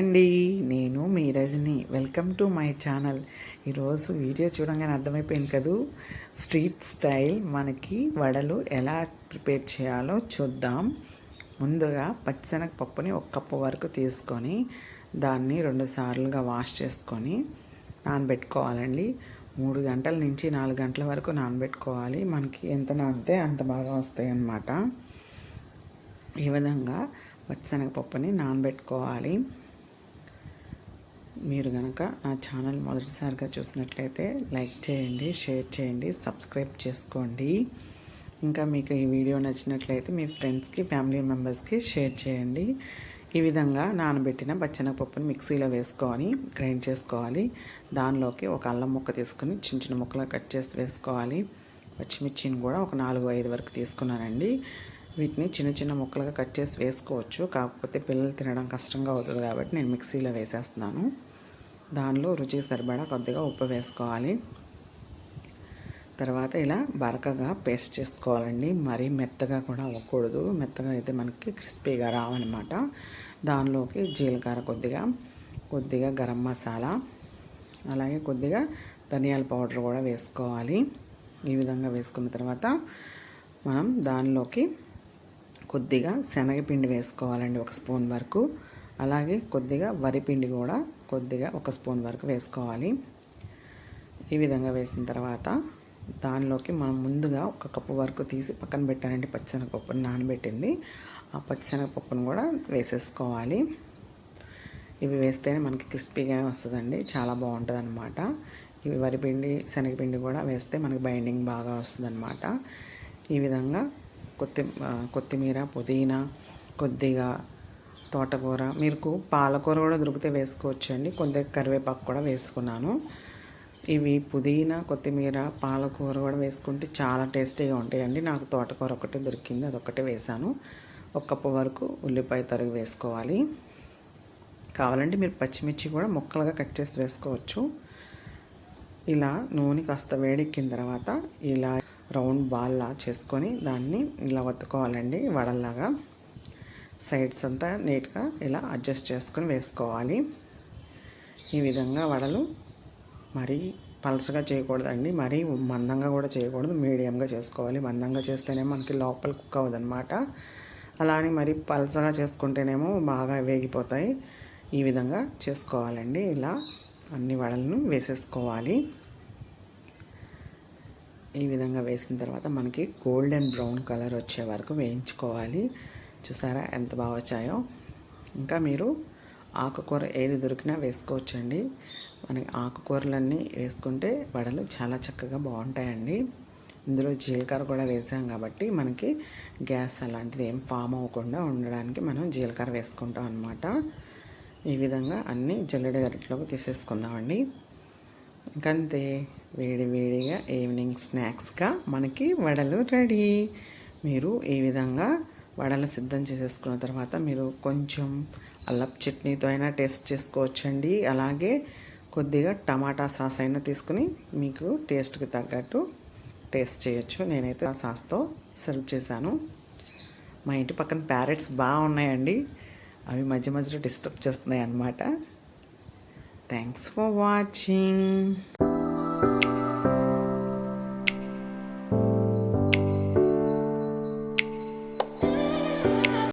అండి నేను మీ Rejini. Welcome to my channel. ఈరోజు వీడియో చూడంగానే అర్థమైపోయింది కదూ? స్ట్రీట్ స్టైల్ మనకి వడలు ఎలా ప్రిపేర్ చేయాలో చూద్దాం. ముందుగా పచ్చిశనగ పప్పుని ఒక కప్పు వరకు తీసుకొని దాన్ని రెండు సార్లుగా వాష్ చేసుకొని నానబెట్టుకోవాలండి. మూడు గంటల నుంచి నాలుగు గంటల వరకు నానబెట్టుకోవాలి. మనకి ఎంత నానితే అంత బాగా వస్తాయి అన్నమాట ఈ విధంగా పచ్చిశనగపప్పుని నానబెట్టుకోవాలి. మీరు కనుక నా ఛానల్ మొదటిసారిగా చూసినట్లయితే లైక్ చేయండి షేర్ చేయండి సబ్స్క్రైబ్ చేసుకోండి. ఇంకా మీకు ఈ వీడియో నచ్చినట్లయితే మీ ఫ్రెండ్స్కి ఫ్యామిలీ మెంబర్స్కి షేర్ చేయండి. ఈ విధంగా నానబెట్టిన పచ్చెనగపప్పుని మిక్సీలో వేసుకొని గ్రైండ్ చేసుకోవాలి. దానిలోకి ఒక అల్లం ముక్క తీసుకుని చిన్న చిన్న ముక్కలు కట్ చేసి వేసుకోవాలి. పచ్చిమిర్చిని కూడా ఒక నాలుగు ఐదు వరకు తీసుకున్నానండి. వీటిని చిన్న చిన్న ముక్కలుగా కట్ చేసి వేసుకోవచ్చు. కాకపోతే పిల్లలు తినడం కష్టంగా అవుతుంది కాబట్టి నేను మిక్సీలో వేసేస్తున్నాను. దానిలో రుచి సరిపడా కొద్దిగా ఉప్పు వేసుకోవాలి. తర్వాత ఇలా బరకగా పేస్ట్ చేసుకోవాలండి. మరీ మెత్తగా కూడా అవ్వకూడదు. మెత్తగా అయితే మనకి క్రిస్పీగా రావన్నమాట. దానిలోకి జీలకర్ర కొద్దిగా కొద్దిగా గరం మసాలా అలాగే కొద్దిగా ధనియాల పౌడర్ కూడా వేసుకోవాలి. ఈ విధంగా వేసుకున్న తర్వాత మనం దానిలోకి కొద్దిగా శనగపిండి వేసుకోవాలండి ఒక స్పూన్ వరకు. అలాగే కొద్దిగా వరిపిండి కూడా కొద్దిగా ఒక స్పూన్ వరకు వేసుకోవాలి. ఈ విధంగా వేసిన తర్వాత దానిలోకి మనం ముందుగా ఒక కప్పు వరకు తీసి పక్కన పెట్టానండి పచ్చిశనగపప్పుని నానబెట్టింది. ఆ పచ్చిశనగపప్పును కూడా వేసేసుకోవాలి. ఇవి వేస్తేనే మనకి క్రిస్పీగా వస్తుందండి చాలా బాగుంటుంది అనమాట ఇవి వరిపిండి శనగపిండి కూడా వేస్తే మనకి బైండింగ్ బాగా వస్తుందన్నమాట. ఈ విధంగా కొత్తి కొత్తిమీర పుదీనా కొద్దిగా తోటకూర. మీకు పాలకూర కూడా దొరికితే వేసుకోవచ్చండి. కొద్దిగా కరివేపాకు కూడా వేసుకున్నాను. ఇవి పుదీనా కొత్తిమీర పాలకూర కూడా వేసుకుంటే చాలా టేస్టీగా ఉంటాయండి. నాకు తోటకూర ఒకటే దొరికింది. అదొకటి వేసాను ఒక కప్పు వరకు ఉల్లిపాయ తరుగు వేసుకోవాలి. కావాలంటే మీరు పచ్చిమిర్చి కూడా ముక్కలుగా కట్ చేసి వేసుకోవచ్చు. ఇలా నూనె కాస్త వేడెక్కిన తర్వాత ఇలా రౌండ్ బాల్లా చేసుకొని దాన్ని ఇలా వత్తుకోవాలండి వడల్లాగా. సైడ్స్ అంతా నీట్గా ఇలా అడ్జస్ట్ చేసుకొని వేసుకోవాలి. ఈ విధంగా వడలు మరీ పలసగా చేయకూడదండి. మరీ మందంగా కూడా చేయకూడదు. మీడియంగా చేసుకోవాలి. మందంగా చేస్తేనే మనకి లోపల కుక్ అవ్వదనమాట అలా అని మరీ పలసగా చేసుకుంటేనేమో బాగా వేగిపోతాయి. ఈ విధంగా చేసుకోవాలండి. ఇలా అన్ని వడలను వేసేసుకోవాలి. ఈ విధంగా వేసిన తర్వాత మనకి గోల్డెన్ బ్రౌన్ కలర్ వచ్చే వరకు వేయించుకోవాలి. చూసారా ఎంత బాగా వచ్చాయో. ఇంకా మీరు ఆకుకూర ఏది దొరికినా వేసుకోవచ్చండి. మనకి ఆకుకూరలన్నీ వేసుకుంటే వడలు చాలా చక్కగా బాగుంటాయండి. ఇందులో జీలకర్ర కూడా వేసాం కాబట్టి మనకి గ్యాస్ అలాంటిది ఏం ఫామ్ అవ్వకుండా ఉండడానికి మనం జీలకర్ర వేసుకుంటాం అనమాట ఈ విధంగా అన్నీ జల్లెడ గరిటలోకి తీసేసుకుందామండి. ఇంకంతే వేడి వేడిగా ఈవినింగ్ స్నాక్స్గా మనకి వడలు రెడీ. మీరు ఈ విధంగా వడలు సిద్ధం చేసేసుకున్న తర్వాత మీరు కొంచెం అల్లపు చట్నీతో అయినా టేస్ట్ చేసుకోవచ్చండి. అలాగే కొద్దిగా టమాటా సాస్ అయినా తీసుకుని మీకు టేస్ట్కి తగ్గట్టు టేస్ట్ చేయొచ్చు. నేనైతే ఆ సాస్తో సర్వ్ చేశాను. మా ఇంటి పక్కన ప్యారెట్స్ బాగున్నాయండి అవి మధ్య మధ్యలో డిస్టర్బ్ చేస్తున్నాయి అన్నమాట థ్యాంక్స్ ఫర్ వాచింగ్.